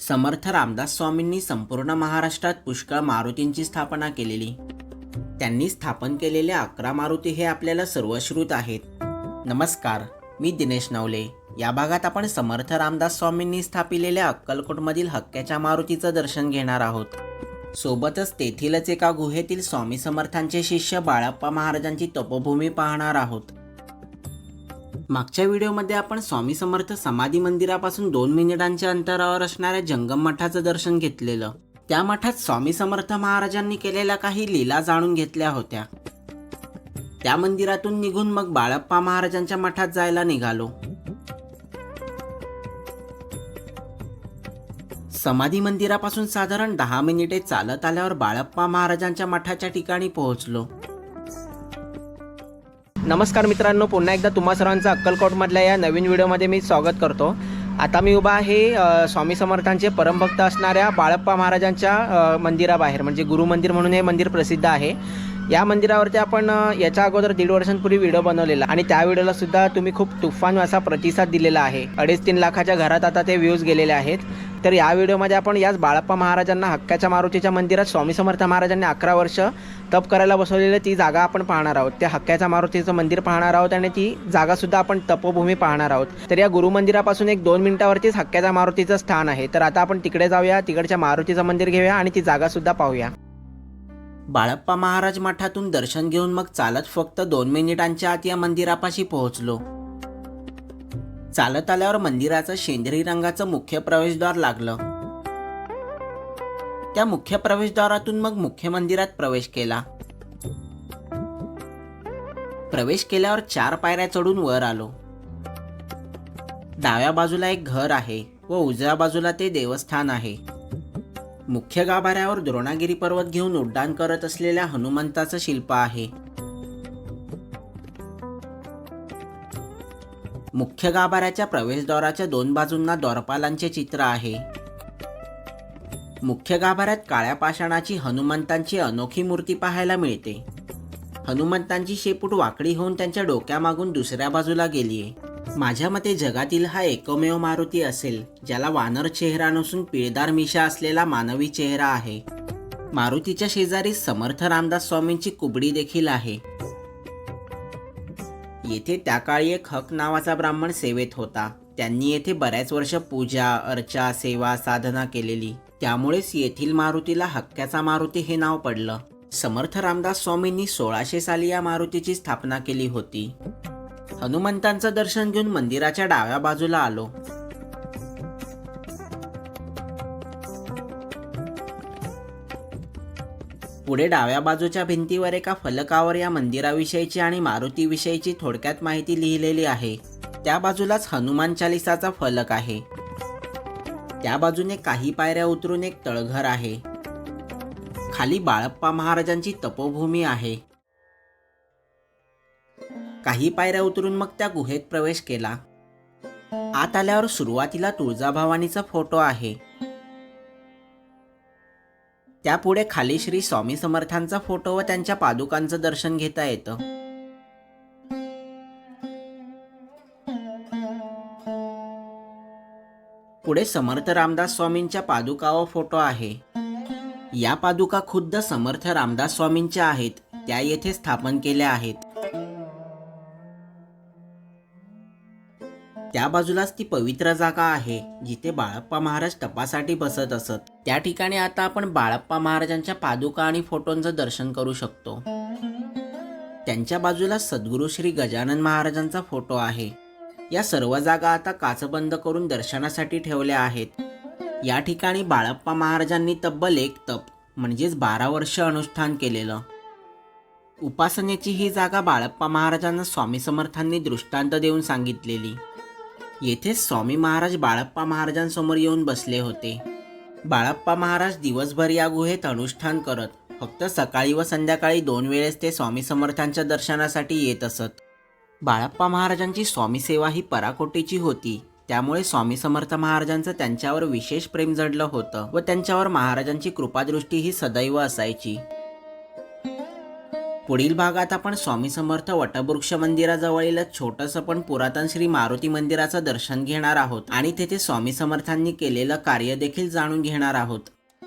समर्थ रामदास स्वामींनी संपूर्ण महाराष्ट्रात पुष्कळ मारुतींची स्थापना केलेली. त्यांनी स्थापन केलेले अकरा मारुती हे आपल्याला सर्वश्रुत आहेत. नमस्कार मी दिनेश नवले. या भागात आपण समर्थ रामदास स्वामींनी स्थापिलेल्या अक्कलकोटमधील हक्क्याच्या मारुतीचं दर्शन घेणार आहोत. सोबतच तेथीलच एका गुहेतील स्वामी समर्थांचे शिष्य बाळप्पा महाराजांची तपोभूमी पाहणार आहोत. मागच्या व्हिडिओमध्ये आपण स्वामी समर्थ समाधी मंदिरापासून दोन मिनिटांच्या अंतरावर असणाऱ्या जंगम मठाचं दर्शन घेतलेलं. त्या मठात स्वामी समर्थ महाराजांनी केलेल्या काही लीला जाणून घेतल्या होत्या. त्या मंदिरातून निघून मग बाळप्पा महाराजांच्या मठात जायला निघालो. समाधी मंदिरापासून साधारण दहा मिनिटे चालत आल्यावर बाळप्पा महाराजांच्या मठाच्या ठिकाणी पोहोचलो. नमस्कार मित्रांनो पुन्हा एकदा तुम्हा सर्वांचं अक्कलकोटमधल्या या नवीन व्हिडिओमध्ये मी स्वागत करतो. आता मी उभा आहे स्वामी समर्थांचे परमभक्त असणाऱ्या बाळप्पा महाराजांच्या मंदिराबाहेर म्हणजे गुरु मंदिर म्हणून हे मंदिर प्रसिद्ध आहे. या मंदिरावरती आपण याच्या अगोदर दीड वर्षांपूर्वी व्हिडिओ बनवलेला आणि त्या व्हिडिओला सुद्धा तुम्ही खूप तुफान असा प्रतिसाद दिलेला आहे. अडीच तीन लाखाच्या घरात आता ते व्ह्यूज गेलेले आहेत. तर या व्हिडिओमध्ये आपण याच बाळप्पा महाराजांना हक्काच्या मारुतीच्या मंदिरात स्वामी समर्थ महाराजांनी अकरा वर्ष तप करायला बसवलेलं ती जागा आपण पाहणार आहोत. त्या हक्क्याच्या मारुतीचं मंदिर पाहणार आहोत आणि ती जागासुद्धा आपण तपोभूमी पाहणार आहोत. तर या गुरुमंदिरापासून एक दोन मिनिटावरतीच हक्क्याच्या मारुतीचं स्थान आहे. तर आता आपण तिकडे जाऊया तिकडच्या मारुतीचं मंदिर घेऊया आणि ती जागासुद्धा पाहूया. बाळप्पा महाराज मठातून दर्शन घेऊन मग चालत फक्त दोन मिनिटांच्या आत या मंदिरापाशी पोहोचलो. चालत आल्यावर मंदिराचं शेंदरी रंगाचं मुख्य प्रवेशद्वार लागलं. त्या मुख्य प्रवेशद्वारातून मग मुख्य मंदिरात प्रवेश केला. प्रवेश केल्यावर चार पायऱ्या चढून वर आलो. डाव्या बाजूला एक घर आहे व उजव्या बाजूला ते देवस्थान आहे. मुख्य गाभाऱ्यावर द्रोणागिरी पर्वत घेऊन उड्डाण करत असलेल्या हनुमंताचं शिल्प आहे. मुख्य गाभाऱ्याच्या प्रवेशद्वाराच्या दोन बाजूंना द्वारपालांचे चित्र आहे. मुख्य गाभाऱ्यात काळ्या पाषाणाची हनुमंतांची अनोखी मूर्ती पाहायला मिळते. हनुमंतांची शेपूट वाकडी होऊन त्यांच्या डोक्यामागून दुसऱ्या बाजूला गेलीये. माझ्या मते जगातील हा एकमेव मारुती असेल ज्याला वानर चेहरा नसून पिळदार मिशा असलेला मानवी चेहरा आहे. मारुतीच्या शेजारी समर्थ रामदास स्वामींची कुबडी देखील आहे. येथे त्या काळी एक हक नावाचा ब्राह्मण सेवेत होता. त्यांनी येथे बऱ्याच वर्ष पूजा अर्चा सेवा साधना केलेली. त्यामुळेच येथील मारुतीला हक्क्याचा मारुती हे नाव पडलं. समर्थ रामदास स्वामींनी सोळाशे साली या मारुतीची स्थापना केली होती. हनुमंतांचं दर्शन घेऊन मंदिराच्या डाव्या बाजूला आलो. पुढे डाव्या बाजूच्या भिंतीवर एका फलकावर या मंदिराविषयीची आणि मारुतीविषयीची थोडक्यात माहिती लिहिलेली आहे. त्या बाजूलाच हनुमान चालिसाचा फलक आहे. त्या बाजूने काही पायऱ्या उतरून एक तळघर आहे. खाली बाळप्पा महाराजांची तपोभूमी आहे. काही पायऱ्या उतरून मग त्या गुहेत प्रवेश केला. आत आल्यावर सुरुवातीला तुळजाभवानीचा फोटो आहे. त्यापुढे खाली श्री स्वामी समर्थांचा फोटो व त्यांच्या पादुकांचं दर्शन घेता येतं. पुढे समर्थ रामदास स्वामींच्या पादुका व फोटो आहे. या पादुका खुद्द समर्थ रामदास स्वामींच्या आहेत. त्या येथे स्थापन केल्या आहेत. त्या बाजूलाच ती पवित्र जागा आहे जिथे बाळप्पा महाराज तपासाठी बसत असत. त्या ठिकाणी आता आपण बाळप्पा महाराजांच्या पादुका आणि फोटोंचं दर्शन करू शकतो. त्यांच्या बाजूला सद्गुरू श्री गजानन महाराजांचा फोटो आहे. या सर्व जागा आता काचबंद करून दर्शनासाठी ठेवल्या आहेत. या ठिकाणी बाळप्पा महाराजांनी तब्बल एक तप म्हणजेच बारा वर्ष अनुष्ठान केलेलं. उपासनेची ही जागा बाळप्पा महाराजांना स्वामी समर्थांनी दृष्टांत देऊन सांगितलेली. येथेच स्वामी महाराज बाळप्पा महाराजांसमोर येऊन बसले होते. बाळप्पा महाराज दिवसभर या गुहेत अनुष्ठान करत फक्त सकाळी व संध्याकाळी दोन वेळेस ते स्वामी समर्थांच्या दर्शनासाठी येत असत. बाळप्पा महाराजांची स्वामी सेवा ही पराकोटीची होती. त्यामुळे स्वामी समर्थ महाराजांचं त्यांच्यावर विशेष प्रेम जडलं होतं व त्यांच्यावर महाराजांची कृपादृष्टी ही सदैव असायची. पुढील भागात आपण स्वामी समर्थ वटवृक्ष मंदिराजवळील छोटंसं पण पुरातन श्री मारुती मंदिराचं दर्शन घेणार आहोत आणि तेथे स्वामी समर्थांनी केलेलं कार्य देखील जाणून घेणार आहोत.